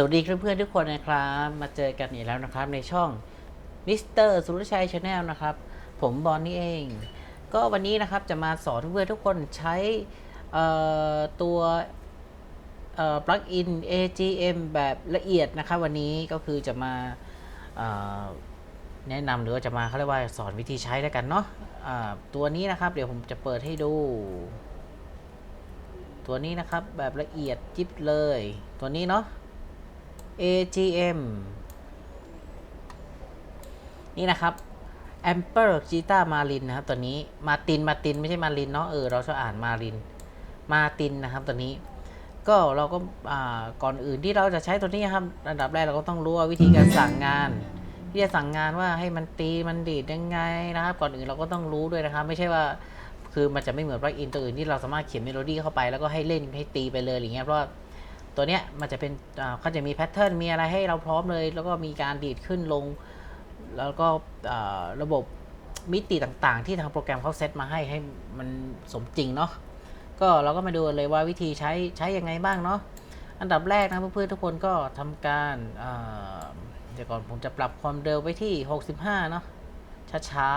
สวัสดีเพื่อนๆทุกคนนะครับ มาเจอกันอีกแล้วนะครับ ในช่องมิสเตอร์สุรชัยชาแนลนะครับ ผมบอลนี่เอง ก็วันนี้นะครับจะมาสอนเพื่อนๆทุกคนใช้ตัวปลั๊กอิน AGM แบบละเอียดนะครับ วันนี้ก็คือจะมาแนะนำหรือว่าจะมาเขาเรียกว่าสอนวิธีใช้แล้วกันเนาะอ่าตัวนี้นะครับ เดี๋ยวผมจะเปิดให้ดู ตัวนี้นะครับแบบละเอียดจิ๊บเลย ตัวนี้เนาะ AGM นี่นะครับ Amper Gita Marin นะครับตัวนี้มาตินมาตินไม่ใช่มารินเนาะเออเราชอบอ่านมารินมาตินนะครับตัวนี้ ก็เราก็ก่อนอื่นที่เราจะใช้ตัวนี้ครับระดับแรกเราก็ต้องรู้ว่าวิธีการสั่งงานที่จะสั่งงานว่าให้มันตีมันดีดยังไงนะครับ ก่อนอื่นเราก็ต้องรู้ด้วยนะครับ ไม่ใช่ว่าคือมันจะไม่เหมือนปลั๊กอินตัวอื่นที่เราสามารถเขียนเมโลดี้เข้าไปแล้วก็ให้เล่นให้ตีไปเลยอย่างเงี้ยเพราะ ตัวเนี้ยมันจะเป็นเขาจะมีแพทเทิร์นมีอะไรให้เราพร้อมเลย แล้วก็มีการดีดขึ้นลง แล้วก็ระบบมิติต่างๆ ที่ทางโปรแกรมเขาเซตมาให้ให้มันสมจริงเนาะก็เราก็มาดูเลยว่าวิธีใช้ใช้ยังไงบ้างเนาะอันดับแรกนะเพื่อนๆทุกคนก็ทำการเดี๋ยวก่อนผมจะปรับความเร็วไปที่ 65 เนาะช้า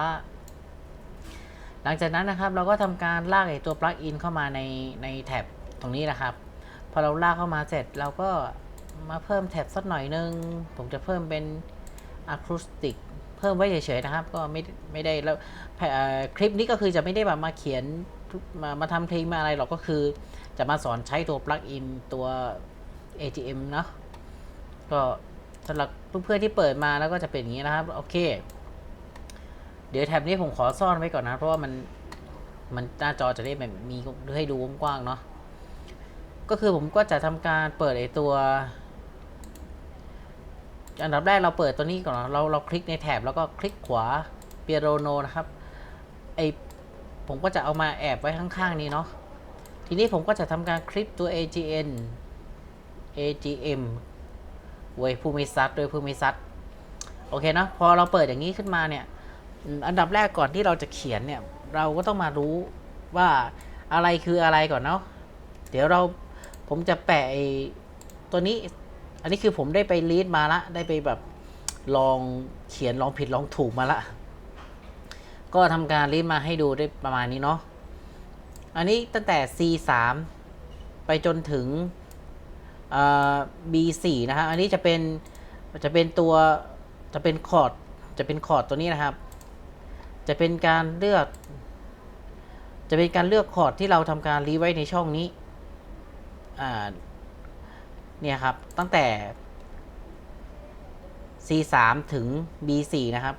ๆ หลังจากนั้นนะครับเราก็ทำการลากไอตัวปลั๊กอินเข้ามาในในแท็บตรงนี้นะครับ พอเราลากเข้ามาเสร็จเราก็มาเพิ่มแท็บสักหน่อยนึง ผมจะเพิ่มเป็นอะคูสติกเพิ่มไว้เฉยๆนะครับ ก็ไม่ไม่ได้แล้วคลิปนี้ก็คือจะไม่ได้แบบมาเขียนมามาทำเพลงมาอะไรหรอกก็คือ จะมาสอนใช้ตัวปลั๊กอินตัว ATM เนาะก็สำหรับเพื่อนๆที่เปิดมาแล้วก็จะเป็นอย่างนี้นะครับ โอเค เดี๋ยวแท็บนี้ผมขอซ่อนไว้ก่อนนะ เพราะว่ามันมันหน้าจอจะได้แบบมีให้ดูกว้างๆเนาะ ก็คือผมก็จะทำการเปิดไอตัว อันดับแรกเราเปิดตัวนี้ก่อนเราเราคลิกในแถบแล้วก็คลิกขวาเปียโรโนนะครับไอผมก็จะเอามาแอบไว้ข้างๆนี้เนาะทีนี้ผมก็จะทำการคลิกตัว AGN AGM เว้ยผู้มีซัดโดยผู้มีซัดโอเคเนอะพอเราเปิดอย่างนี้ขึ้นมาเนี่ยอันดับแรกก่อนที่เราจะเขียนเนี่ย เราก็ต้องมารู้ว่าอะไรคืออะไรก่อนเนาะเดี๋ยวเรา ผมจะแปะไอ้ตัวนี้ อันนี้คือผมได้ไปรีดมาละ ได้ไปแบบลองเขียนลองผิดลองถูกมาละ ก็ทำการรีดมาให้ดูได้ประมาณนี้เนาะ อันนี้ตั้งแต่ C3 ไปจนถึงเอ่อ B4 นะฮะ อันนี้จะเป็นจะเป็นตัวจะเป็นคอร์ดจะเป็นคอร์ดตัวนี้นะครับ จะเป็นการเลือก จะเป็นการเลือกคอร์ดที่เราทำการรีไว้ในช่องนี้ เนี่ยครับ ตั้งแต่ C3 ถึง B4 นะครับ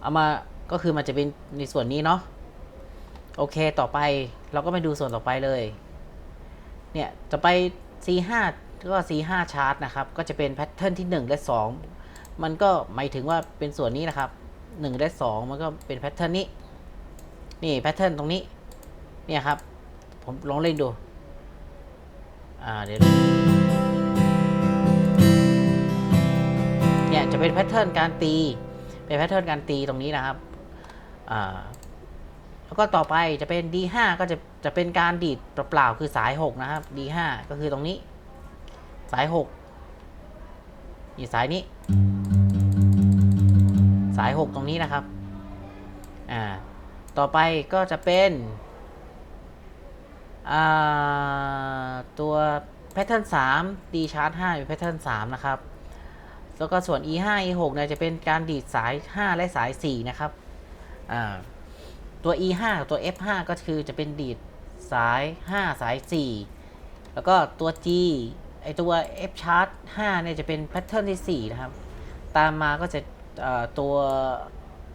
เอามาก็คือมันจะเป็นในส่วนนี้เนาะโอเคต่อไปเราก็ไปดูส่วนต่อไปเลย เนี่ยจะไป C5 ก็ C5 ชาร์ตนะครับ ก็จะเป็นแพทเทิร์นที่ 1 และ 2 มันก็หมายถึงว่าเป็นส่วนนี้นะครับ 1 และ 2 มันก็เป็นแพทเทิร์นนี้ นี่แพทเทิร์นตรงนี้ เนี่ยครับ ผมลองเล่นดู อ่าเดี๋ยวเนี่ยจะเป็นแพทเทิร์นการตี เป็นแพทเทิร์นการตีตรงนี้นะครับอ่าแล้วก็ต่อไปจะเป็น D5 ก็จะจะเป็นการดีดเปล่าๆคือสาย 6 นะครับ D5 ก็คือตรงนี้ สาย6นี่สายนี้ สาย 6 ตรงนี้นะครับอ่าต่อไปก็จะเป็น ตัวแพทเทิร์น3 D chart 5เป็นแพทเทิร์น3นะครับ แล้วก็ส่วน E 5 E 6เนี่ยจะเป็นการดีดสาย 5 และสาย 4 นะครับตัว E 5กับตัว F 5ก็คือจะเป็นดีดสาย 5 สาย 4 แล้วก็ตัว G ไอตัว F chart 5เนี่ยจะเป็นแพทเทิร์นที่ 4 นะครับ ตามมาก็จะตัว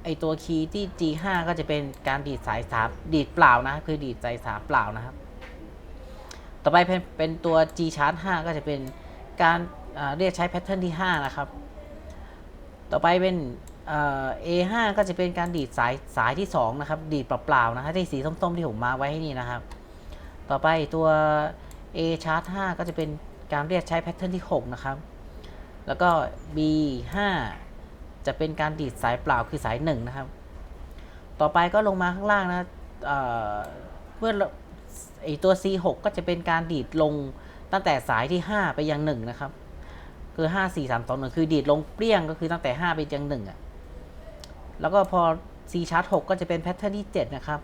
ไอตัวคีย์ที่ G 5 ก็จะเป็นการดีดสาย3ดีดเปล่านะ คือดีดสาย3เปล่านะครับ ต่อไปเป็นเป็นตัว G chart 5 ก็จะเป็นการเรียกใช้แพทเทิร์นที่ 5 นะครับ ต่อไปเป็น A5 ก็จะเป็นการดีดสายสายที่ 2 นะครับ ดีดเปล่าๆนะครับที่สีส้มๆที่ผมมาไว้ให้นี่นะครับ ต่อไปตัว A chart 5 ก็จะเป็นการเรียกใช้แพทเทิร์นที่ 6 นะครับ แล้วก็ B5 จะเป็นการดีดสายเปล่าคือสาย 1 นะครับ ต่อไปก็ลงมาข้างล่างนะเเมื่อ ไอตัว C6 ก็จะเป็นการดีดลงตั้งแต่สายที่ 5 ไปยัง1นะครับ คือ 5 4 3 2 1 คือดีดลงเปรี้ยงก็คือตั้งแต่ 5 ไปยัง1อะแล้วก็พอ C ชาร์จ6ก็จะเป็นแพทเทิร์นที่ 7 นะครับ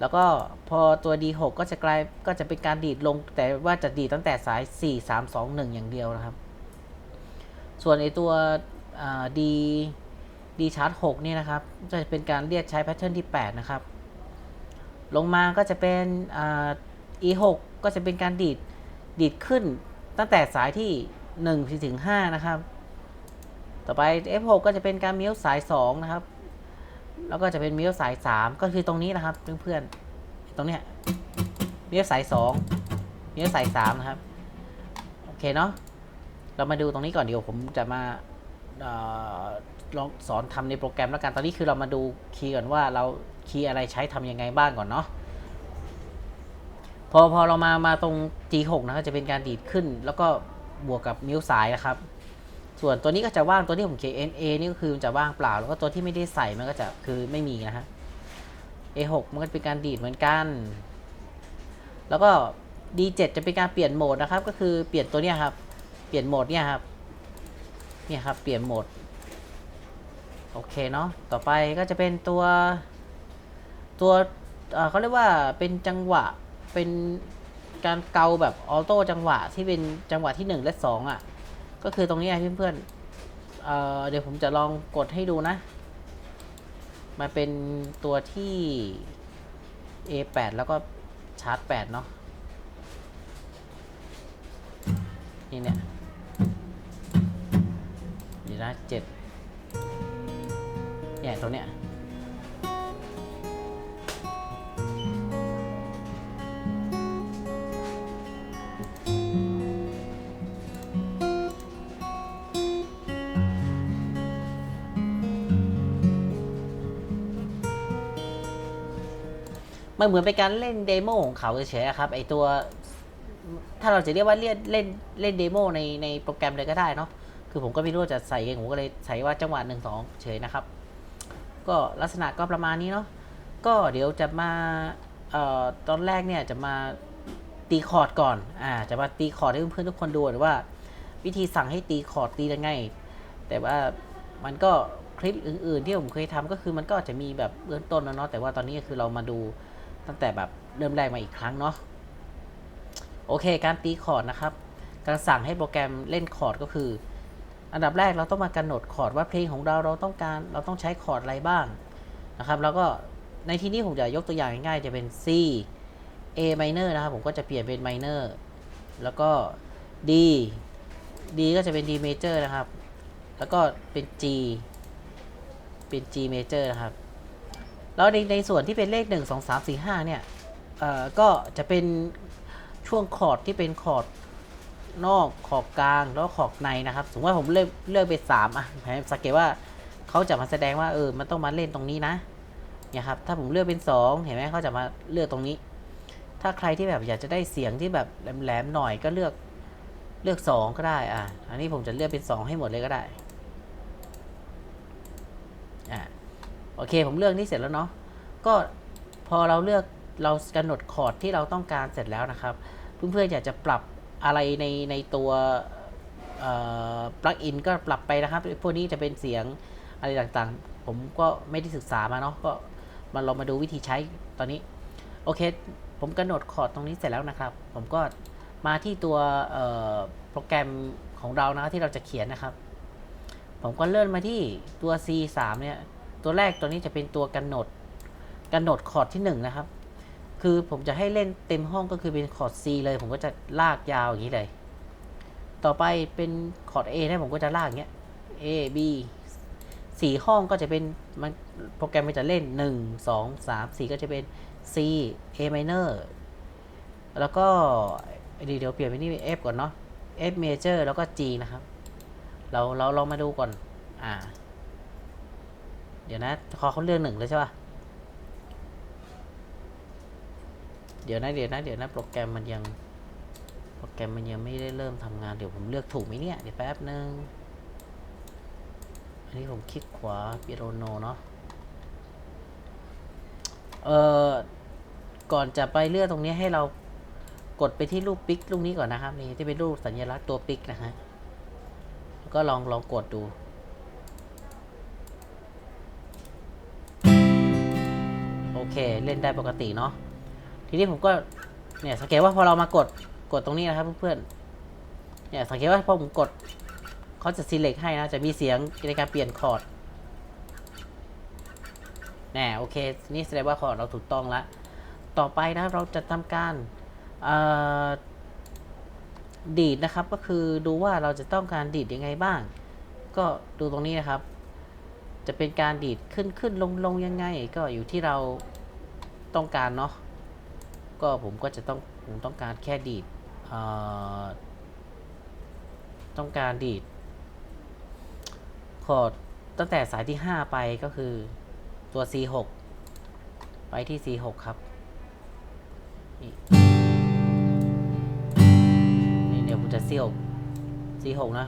แล้วก็พอตัว D6 ก็จะกลายก็จะเป็นการดีดลง แต่ว่าจะดีดตั้งแต่สาย 4 3 2 1 อย่างเดียวนะครับ ส่วนไอตัวอ่า D D ชาร์จ6นี่นะครับ จะเป็นการเรียกใช้แพทเทิร์นที่ 8 นะครับ ลงมาก็จะเป็น E6 ก็จะเป็นการดีด ดีดขึ้นตั้งแต่สายที่1ถึง5นะครับ ต่อไป F6 ก็จะเป็นการมิ้วสาย 2 นะครับ แล้วก็จะเป็นมิ้วสาย 3 ก็คือตรงนี้นะครับเพื่อนๆ ตรงเนี้ยมิ้วสาย 2 มิ้วสาย 3 นะครับ โอเคเนาะ เรามาดูตรงนี้ก่อนเดี๋ยวผมจะมา ลองสอนทำในโปรแกรมแล้วกัน ตอนนี้คือเรามาดูคีย์ก่อนว่าเราคีย์อะไรใช้ทำยังไงบ้างก่อนเนาะ พอพอเรามามาตรง G6 นะครับจะเป็นการดีดขึ้น แล้วก็บวกกับมิ้วสายนะครับ ส่วนตัวนี้ก็จะว่าง ตัวที่ผมเขียน NA นี่ก็คือมันจะว่างเปล่า แล้วก็ตัวที่ไม่ได้ใส่มันก็จะคือไม่มีนะฮะ A6 มันก็เป็นการดีดเหมือนกัน แล้วก็ D7 จะเป็นการเปลี่ยนโหมดนะครับ ก็คือเปลี่ยนตัวเนี้ยครับ เปลี่ยนโหมดเนี่ยครับ เนี่ยครับ เปลี่ยนโหมด โอเคเนาะต่อไปก็จะเป็นตัวตัวเขาเรียกว่าเป็นจังหวะเป็นการเกาแบบออโต้จังหวะที่เป็นจังหวะที่ 1 และ 2อะ ก็คือตรงนี้เพื่อนๆเอ่อเดี๋ยวผมจะลองกดให้ดูนะ มาเป็นตัวที่ A8 แล้วก็ชาร์จ 8 เนาะนี่เนี่ยเดี๋ยวนะเจ็ด เนี่ยตัวเนี้ยมันเหมือนเป็นการเล่นเดโมของเขาเฉยๆครับไอตัว ถ้าเราจะเรียกว่าเล่นเล่นเล่นเดโมในในโปรแกรมเลยก็ได้เนาะคือผมก็ไม่รู้จะใส่ยังไงผมก็เลยใส่ว่าจังหวะหนึ่งสองเฉยนะครับ ก็ลักษณะก็ประมาณนี้เนาะก็เดี๋ยวจะมาออตอนแรกเนี่ยจะมาตีคอร์ดก่อนอ่าจะมาตีคอร์ดให้เพื่อนๆทุกคนดูหรือว่า วิธีสั่งให้ตีคอร์ดตียังไง แต่ว่ามันก็คลิปอื่นๆที่ผมเคยทำก็คือมันก็จะมีแบบเบื้องต้นแล้วเนาะแต่ว่าตอนนี้ก็คือเรามาดูตั้งแต่แบบเริ่มแรกมาอีกครั้งเนาะโอเค การตีคอร์ดนะครับ การสั่งให้โปรแกรมเล่นคอร์ดก็คือ อันดับแรกเราต้องมากำหนดคอร์ดว่าเพลงของเราเราต้องการเราต้องใช้คอร์ดอะไรบ้างนะครับ แล้วก็ในที่นี้ผมจะยกตัวอย่างง่ายๆจะเป็น C A minor นะครับผมก็จะเปลี่ยนเป็น minor แล้วก็ D D ก็จะเป็น D major นะครับ แล้วก็เป็น G เป็น G major นะครับ แล้วในในส่วนที่เป็นเลข 1 2 3 4 5 เนี่ย เอ่อ ก็จะเป็นช่วงคอร์ดที่เป็นคอร์ด นอกขอบกลางแล้วขอบในนะครับสมมติว่าผมเลือกเลือกเป็นสามอะให้สังเกตว่าเขาจะมาแสดงว่าเออมันต้องมาเล่นตรงนี้นะเนี่ยครับถ้าผมเลือกเป็นสองเห็นไหมเขาจะมาเลือกตรงนี้ ถ้าใครที่แบบอยากจะได้เสียงที่แบบแหลมๆหน่อยก็เลือกเลือกสองก็ได้อะอันนี้ผมจะเลือกเป็นสองให้หมดเลยก็ได้อะโอเคผมเลือกนี่เสร็จแล้วเนาะก็พอเราเลือกเรากำหนดคอร์ดที่เราต้องการเสร็จแล้วนะครับ เพื่อนๆอยากจะปรับ อะไรในในตัวปลั๊กอินก็ปรับไปนะครับ พวกนี้จะเป็นเสียงอะไรต่างๆ ผมก็ไม่ได้ศึกษามาเนาะก็มาลองมาดูวิธีใช้ตอนนี้ โอเค ผมกำหนดคอร์ดตรงนี้เสร็จแล้วนะครับ ผมก็มาที่ตัวโปรแกรมของเรานะที่เราจะเขียนนะครับ ผมก็เลื่อนมาที่ตัว C3 เนี่ย ตัวแรกตัวนี้จะเป็นตัวกำหนดกำหนดคอร์ดที่ 1 นะครับ คือผมจะให้เล่นเต็มห้องก็คือเป็นคอร์ด C เลย ผมก็จะลากยาวอย่างนี้เลย ต่อไปเป็นคอร์ด A นะผมก็จะลากอย่างเงี้ย A B สี่ห้องก็จะเป็นมันโปรแกรมมันจะเล่น 1 2 3 4 ก็จะเป็น C A minor แล้วก็เดี๋ยวเดี๋ยวเปลี่ยนไปนี่เป็น F ก่อนเนาะ F major แล้วก็ G นะครับ เราเราลองมาดูก่อน อ่า เดี๋ยวนะขอเขาเลือกหนึ่งเลยใช่ป่ะ เดี๋ยวนะเดี๋ยวนะเดี๋ยวนะโปรแกรมมันยังโปรแกรมมันยังไม่ได้เริ่มทำงานเดี๋ยวผมเลือกถูกไหมเนี่ยเดี๋ยวแป๊บนึงอันนี้ผมคลิกขวาเปียโรโนเนาะเอ่อก่อนจะไปเลือกตรงนี้ให้เรากดไปที่รูปปิกลูกนี้ก่อนนะครับนี่ที่เป็นรูปสัญลักษณ์ตัวปิกนะฮะก็ลองลองกดดูโอเค เล่นได้ปกติเนาะ ทีนี้ผมก็เนี่ยสังเกตว่าพอเรามากดกดตรงนี้นะครับเพื่อนๆเนี่ยสังเกตว่าพอผมกดเขาจะ select ให้นะจะมีเสียงในการเปลี่ยนคอร์ดแน่โอเคนี่แสดงว่าคอร์ดเราถูกต้องแล้วต่อไปนะครับเราจะทำการดีดนะครับก็คือดูว่าเราจะต้องการดีดยังไงบ้าง ก็ดูตรงนี้นะครับ จะเป็นการดีดขึ้นขึ้นลงลงยังไง ก็อยู่ที่เราต้องการเนาะ ก็ผมก็จะต้องผมต้องการแค่ดีดต้องการดีดคอร์ดตั้งแต่สายที่ 5 ไปก็คือตัว C6 ไปที่ C6 ครับนี่เดี๋ยวผมจะเซี่ยว C6 นะ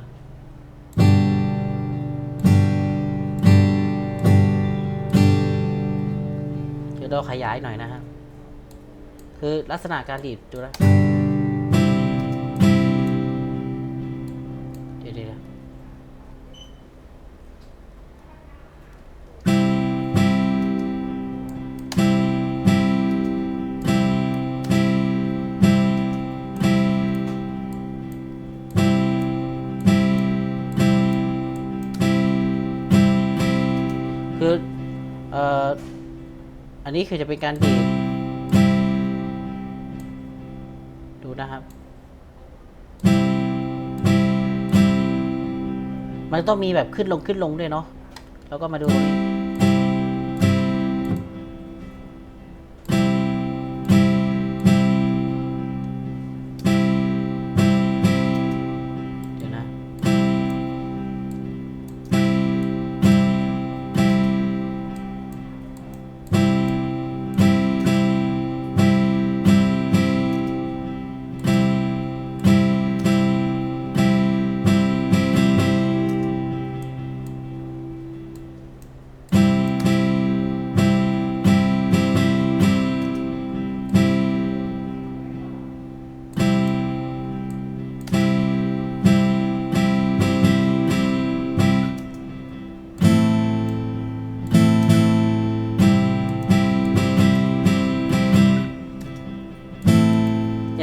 เดี๋ยวเราขยายหน่อยนะฮะ คือลักษณะการดีดดูนะเดี๋ยวเดี๋ยวคือ เอ่อ อันนี้คือจะเป็นการดีด มันต้องมีแบบขึ้นลงขึ้นลงด้วยเนาะแล้วก็มาดูตรงนี้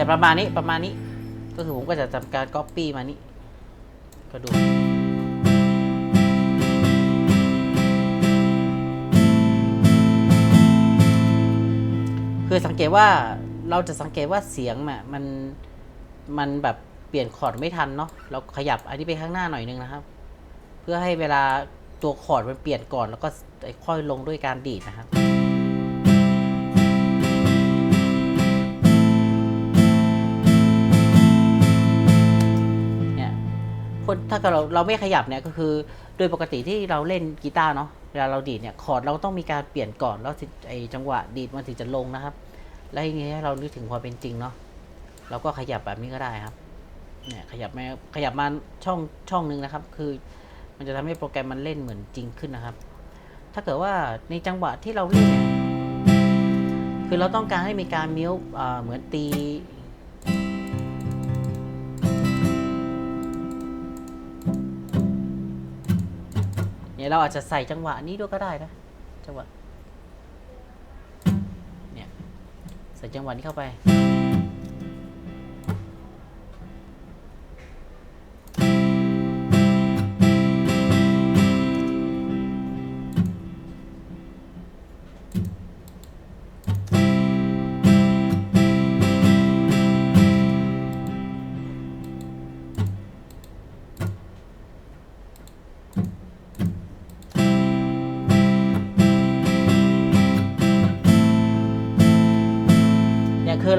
ประมาณนี้ประมาณนี้ ก็คือผมก็จะทำการ Copy มานี่ก็ดูคือสังเกตว่าเราจะสังเกตว่าเสียงมันมันแบบเปลี่ยนคอร์ดไม่ทันเนาะเราขยับอันนี้ไปข้างหน้าหน่อยนึงนะครับ เพื่อให้เวลาตัวคอร์ดมันเปลี่ยนก่อนแล้วก็ค่อยลงด้วยการดีดนะครับ คนถ้าเกิดเราเราไม่ขยับเนี่ยก็คือ โดยปกติที่เราเล่นกีตาร์เนาะเวลาเราดีดเนี่ยคอร์ดเราต้องมีการเปลี่ยนก่อนแล้วไอจังหวะดีดมันถึงจะลงนะครับ แล้วทีนี้ยเรานึกถึงความเป็นจริงเนาะเราก็ขยับแบบนี้ก็ได้ครับเนี่ยขยับมาขยับมาช่องช่องหนึ่งนะครับ คือ มันจะทำให้โปรแกรมมันเล่นเหมือนจริงขึ้นนะครับ ถ้าเกิดว่าในจังหวะที่เราเล่นเนี่ยคือเราต้องการให้มีการมิ้วเหมือนตี เนี่ยเราอาจจะใส่จังหวะนี้ด้วยก็ได้นะ จังหวะ เนี่ย ใส่จังหวะนี้เข้าไป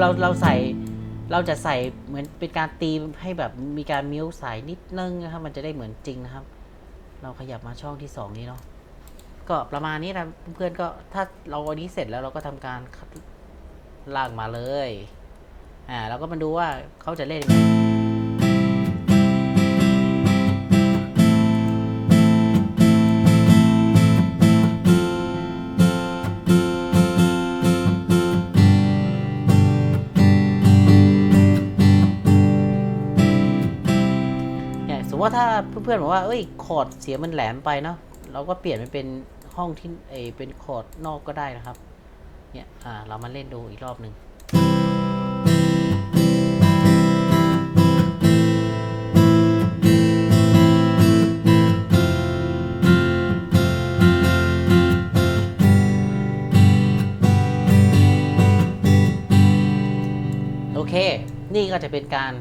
เราเราใส่เราจะใส่เหมือนเป็นการตีให้แบบมีการมิ้วสายนิดนึงนะครับ มันจะได้เหมือนจริงนะครับ เราขยับมาช่องที่สองนี้เนาะก็ประมาณนี้นะเพื่อนก็ถ้าเราอันนี้เสร็จแล้วเราก็ทำการลากมาเลย อ่าเราก็มาดูว่าเขาจะเล่นยังไง ถ้าเพื่อนๆบอกว่าเอ้ยคอร์ดเสียงมันแหลมไปเนาะเราก็เปลี่ยนมันเป็นห้องที่เอเป็นคอร์ดนอกก็ได้นะครับ เนี่ยอ่าเรามาเล่นดูอีกรอบหนึ่งโอเค นี่ก็จะเป็นการ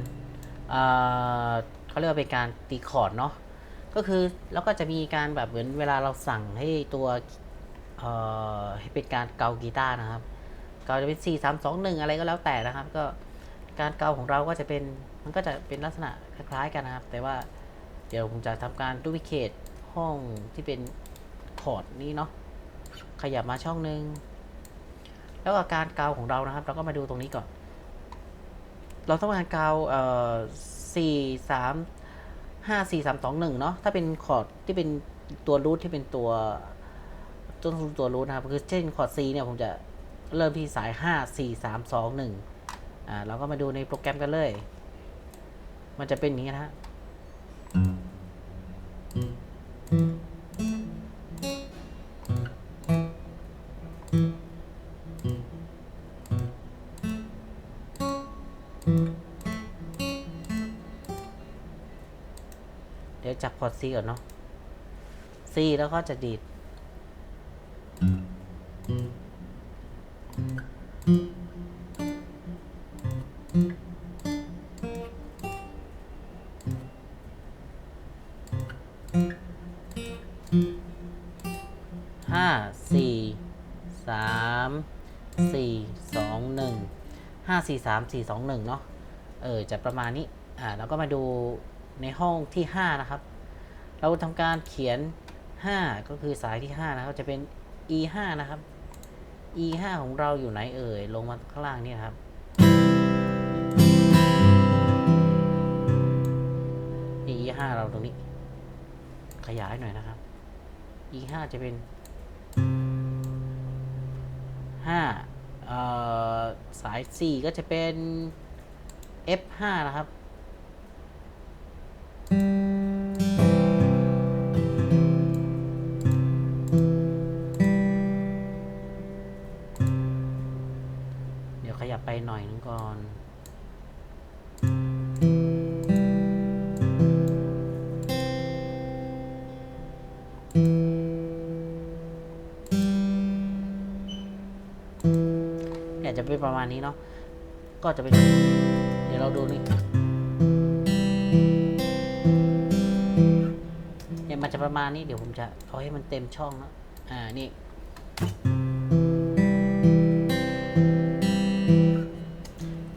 เขาเรียกว่าเป็นการตีคอร์ดเนาะก็คือแล้วก็จะมีการแบบเหมือนเวลาเราสั่งให้ตัวเอ่อให้เป็นการเกากีตาร์นะครับเกาจะเป็น4 3 2 1 อะไรก็แล้วแต่นะครับ ก็การเกาของเราก็จะเป็นมันก็จะเป็นลักษณะคล้ายๆกันนะครับ แต่ว่าเดี๋ยวผมจะทำการดูวิเคทห้องที่เป็นคอร์ดนี้เนาะขยับมาช่องหนึ่งแล้วก็การเกาของเรานะครับ เราก็มาดูตรงนี้ก่อน เราต้องการเกาเอ่อ สี่สามห้าสี่สามสองหนึ่งเนาะถ้าเป็นคอร์ดที่เป็นตัวรูทที่เป็นตัวต้นทุนตัวรูทนะครับคือเช่นคอร์ด C เนี่ยผมจะเริ่มที่สายห้าสี่สามสองหนึ่งอ่าเราก็มาดูในโปรแกรมกันเลย มันจะเป็นอย่างนี้นะ จับพอร์ต C ก่อนเนาะ C แล้วก็จะดีด ห้าสี่สามสี่สองหนึ่งห้าสี่สามสี่สองหนึ่งเนาะ เออ จะประมาณนี้ อ่า แล้วก็มาดูในห้องที่5นะครับ เราทำการเขียน 5 ก็คือสายที่ 5 นะครับ จะเป็น e 5นะครับ e 5ของเราอยู่ไหนเอ่ย ลงมาข้างล่างนี่นะครับ e 5เราตรงนี้ ขยายหน่อยนะครับ e 5จะเป็น5เอ่อสาย 4 ก็จะเป็น f 5นะครับเเป็นประมาณนี้เนาะก็จะเป็น เดี๋ยวเราดูนี่เนี่ยมันจะประมาณนี้เดี๋ยวผมจะเอาให้มันเต็มช่องแล้วอ่านี่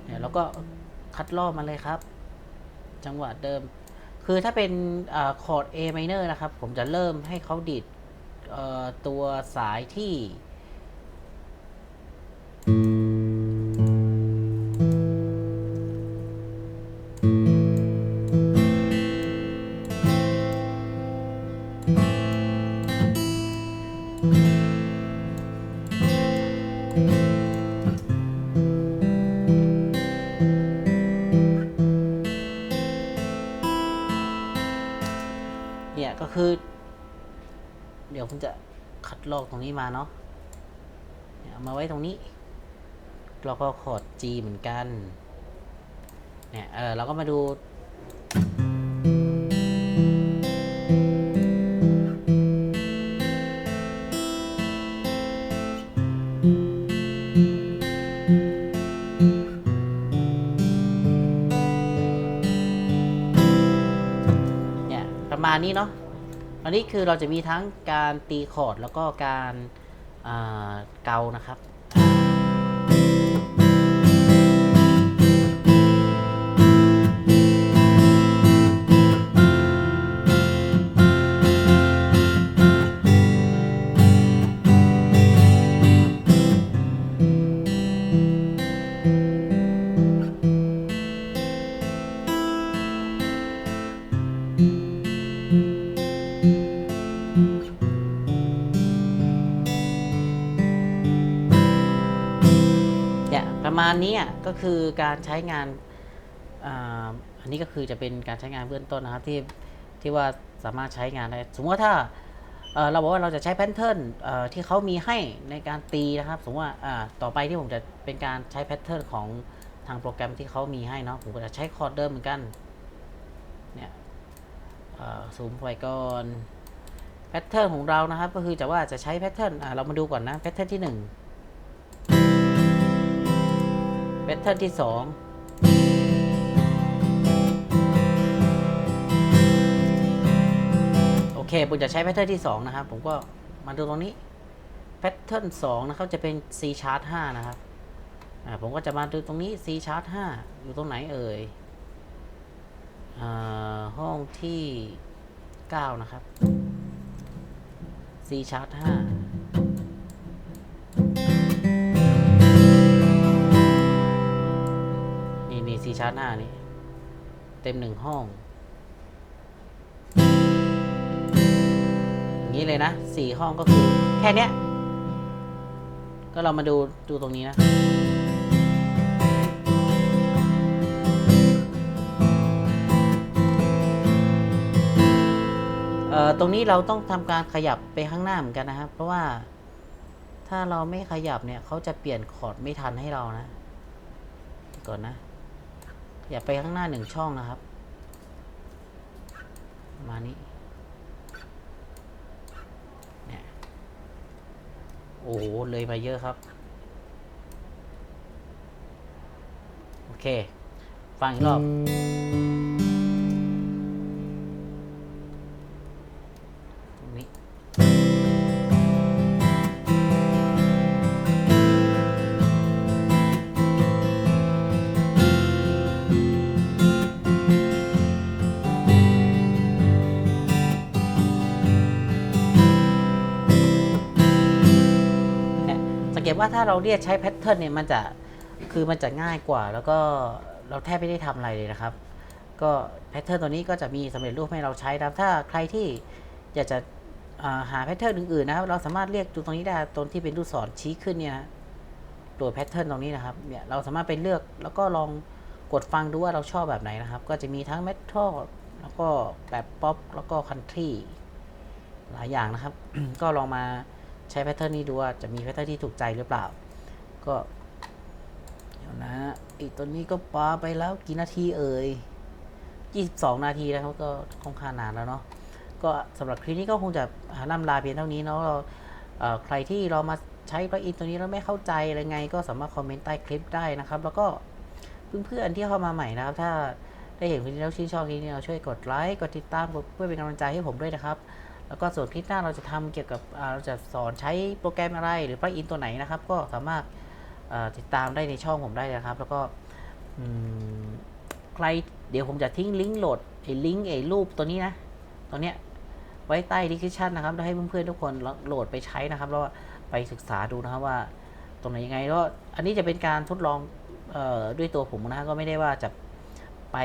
เนี่ยเราก็คัดลอกมาเลยครับ จังหวะเดิม คือถ้าเป็นคอร์ด A minor นะครับ ผมจะเริ่มให้เขาดีดตัวสายที่ ลอกตรงนี้มาเนาะเนี่ยเอามาไว้ตรงนี้ เราก็คอร์ด G เหมือนกัน เนี่ย เออเราก็มาดู เนี่ย ประมาณนี้เนาะ อันนี้คือเราจะมีทั้งการตีคอร์ดแล้วก็การเกานะครับ ก็คือการใช้งานอันนี้ก็คือจะเป็นการใช้งานเบื้องต้นนะครับที่ที่ว่าสามารถใช้งานได้สมมติว่าถ้าเราบอกว่าเราจะใช้แพทเทิร์นที่เขามีให้ในการตีนะครับ สมมติว่าต่อไปที่ผมจะเป็นการใช้แพทเทิร์นของทางโปรแกรมที่เขามีให้เนาะผมก็จะใช้คอร์ดเดิมเหมือนกันเนี่ยซูมไปก่อนแพทเทิร์นของเรานะครับ ก็คือจะว่าจะใช้แพทเทิร์นเรามาดูก่อนนะแพทเทิร์นที่ 1 แพทเทิร์นที่สองโอเคผมจะใช้แพทเทิร์นที่2นะครับผมก็มาดูตรงนี้แพทเทิร์น2นะครับจะเป็น C chart 5นะครับอ่าผมก็จะมาดูตรงนี้ C chart 5อยู่ตรงไหนเอ่ยอ่าห้องที่ 9 นะครับ C chart 5 นี่นี่ C chart 5นี่ เต็มหนึ่งห้อง อย่างนี้เลยนะสี่ห้องก็คือ แค่เนี้ย ก็เรามาดูดูตรงนี้นะเอ่อตรงนี้เราต้องทำการขยับไปข้างหน้าเหมือนกันนะครับ เพราะว่าถ้าเราไม่ขยับเนี่ยเขาจะเปลี่ยนคอร์ดไม่ทันให้เรานะ ก่อนนะ อย่าไปข้างหน้าหนึ่งช่องนะครับ มานี้เนี่ยโอ้โห เลยไปเยอะครับ โอเค ฟังอีกรอบ ถ้าเราเรียกใช้แพทเทิร์นเนี่ยมันจะคือมันจะง่ายกว่า แล้วก็เราแทบไม่ได้ทำอะไรเลยนะครับ ก็แพทเทิร์นตัวนี้ก็จะมีสำเร็จรูปให้เราใช้นะครับ ถ้าใครที่อยากจะาหาแพทเทิร์นอื่นๆนะครับ เราสามารถเรียกดูตรงนี้ได้ตรงที่เป็นลูกศรชี้ขึ้นเนี่ยตัวแพทเทิร์นตรงนี้นะครับเนี่ยเราสามารถไปเลือกแล้วก็ลองกดฟังดูว่าเราชอบแบบไหนนะครับ ก็จะมีทั้งเมทัลแล้วก็แบบป๊อปแล้วก็คันทรีหลายอย่างนะครับ ก็ลองมา ใช้แพทเทิร์นนี้ดูว่าจะมีแพทเทิร์นที่ถูกใจหรือเปล่า ก็เดี๋ยวนะอีกตัวนี้ก็ปาไปแล้วกี่นาทีเอ่ย22 นาทีแล้วก็ค่อนข้างนานแล้วเนาะก็สำหรับคลิปนี้ก็คงจะล่ำลาเพียงเท่านี้เนาะเราใครที่เรามาใช้ปลั๊กอินตัวนี้แล้วไม่เข้าใจอะไรไง ก็สามารถคอมเมนต์ใต้คลิปได้นะครับ แล้วก็เพื่อนๆที่เข้ามาใหม่นะครับ ถ้าได้เห็นคลิปนี้แล้วชื่นชอบคลิปนี้เราช่วยกดไลค์กดติดตามกดเพื่อเป็นกำลังใจให้ผมด้วยนะครับ แล้วก็ส่วนคลิปหน้าเราจะทำเกี่ยวกับเราจะสอนใช้โปรแกรมอะไรหรือปลั๊กอินตัวไหนนะครับ ก็สามารถติดตามได้ในช่องผมได้นะครับ แล้วก็ใครเดี๋ยวผมจะทิ้งลิงก์โหลดไอ้ลิงก์ไอ้รูปตัวนี้นะตัวเนี้ยไว้ใต้ดีคริปชันนะครับแล้วให้เพื่อนๆทุกคนโหลดไปใช้นะครับแล้วไปศึกษาดูนะครับว่าตรงไหนยังไงแล้วอันนี้จะเป็นการทดลองออด้วยตัวผมนะก็ไม่ได้ว่าจะไป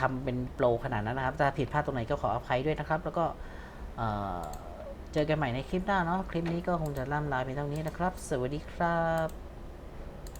ทำเป็นโปรขนาดนั้นนะครับ ถ้าผิดพลาดตรงไหนก็ขออภัยด้วยนะครับ แล้วก็เอ่อเจอกันใหม่ในคลิปหน้าเนาะ คลิปนี้ก็คงจะล่ำลาไปเท่านี้นะครับ สวัสดีครับ